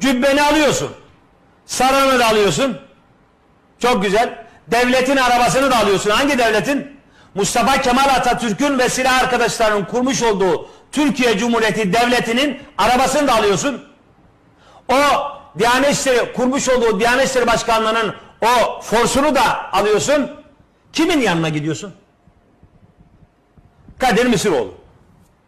Cübbeni alıyorsun. Sarığını da alıyorsun. Çok güzel. Devletin arabasını da alıyorsun. Hangi devletin? Mustafa Kemal Atatürk'ün ve silah arkadaşlarının kurmuş olduğu Türkiye Cumhuriyeti Devleti'nin arabasını da alıyorsun. O Diyanet İşleri kurmuş olduğu Diyanet İşleri Başkanlığı'nın o forsunu da alıyorsun. Kimin yanına gidiyorsun? Kadir Misiroğlu.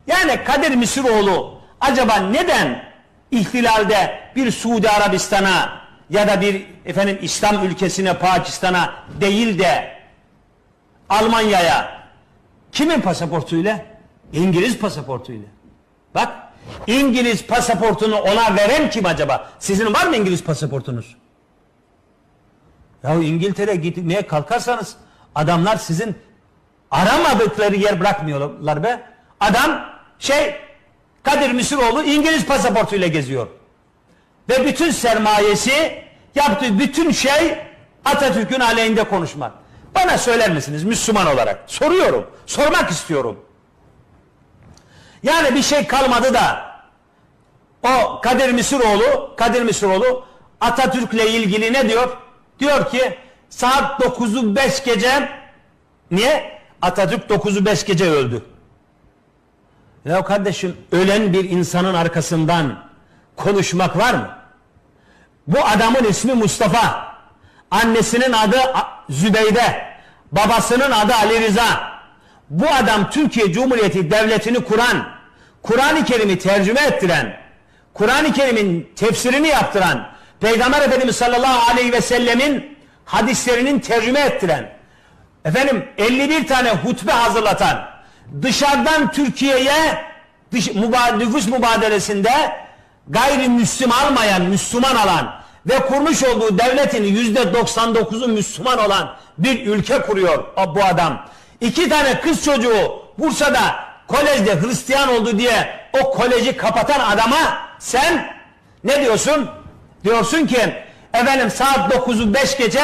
Yani Kadir Misiroğlu acaba neden ihtilalde bir Suudi Arabistan'a ya da bir efendim İslam ülkesine Pakistan'a değil de Almanya'ya kimin pasaportuyla? İngiliz pasaportuyla. Bak İngiliz pasaportunu ona veren kim acaba? Sizin var mı İngiliz pasaportunuz? Ya İngiltere gitmeye kalkarsanız adamlar sizin aramadıkları yer bırakmıyorlar be. Adam şey Kadir Misiroğlu İngiliz pasaportuyla geziyor. Ve bütün sermayesi yaptığı bütün şey Atatürk'ün aleyhinde konuşmak. Bana söyler misiniz Müslüman olarak? Soruyorum. Sormak istiyorum. Yani bir şey kalmadı da o Kadir Misiroğlu, Kadir Misiroğlu Atatürk'le ilgili ne diyor? Diyor ki saat 9'u 5 gece niye? Atatürk 9'u 5 gece öldü. Ya kardeşim ölen bir insanın arkasından konuşmak var mı? Bu adamın ismi Mustafa. Annesinin adı Zübeyde. Babasının adı Ali Rıza. Bu adam Türkiye Cumhuriyeti Devleti'ni kuran, Kur'an-ı Kerim'i tercüme ettiren, Kur'an-ı Kerim'in tefsirini yaptıran, Peygamber Efendimiz sallallahu aleyhi ve sellemin hadislerinin tercüme ettiren, efendim 51 tane hutbe hazırlatan, dışarıdan Türkiye'ye dış, müba- nüfus mübadelesinde gayrimüslim almayan, Müslüman alan ve kurmuş olduğu devletin yüzde 99'u Müslüman olan bir ülke kuruyor bu adam. İki tane kız çocuğu Bursa'da kolejde Hristiyan oldu diye o koleji kapatan adama sen ne diyorsun? Diyorsun ki efendim saat 9'u 5 gece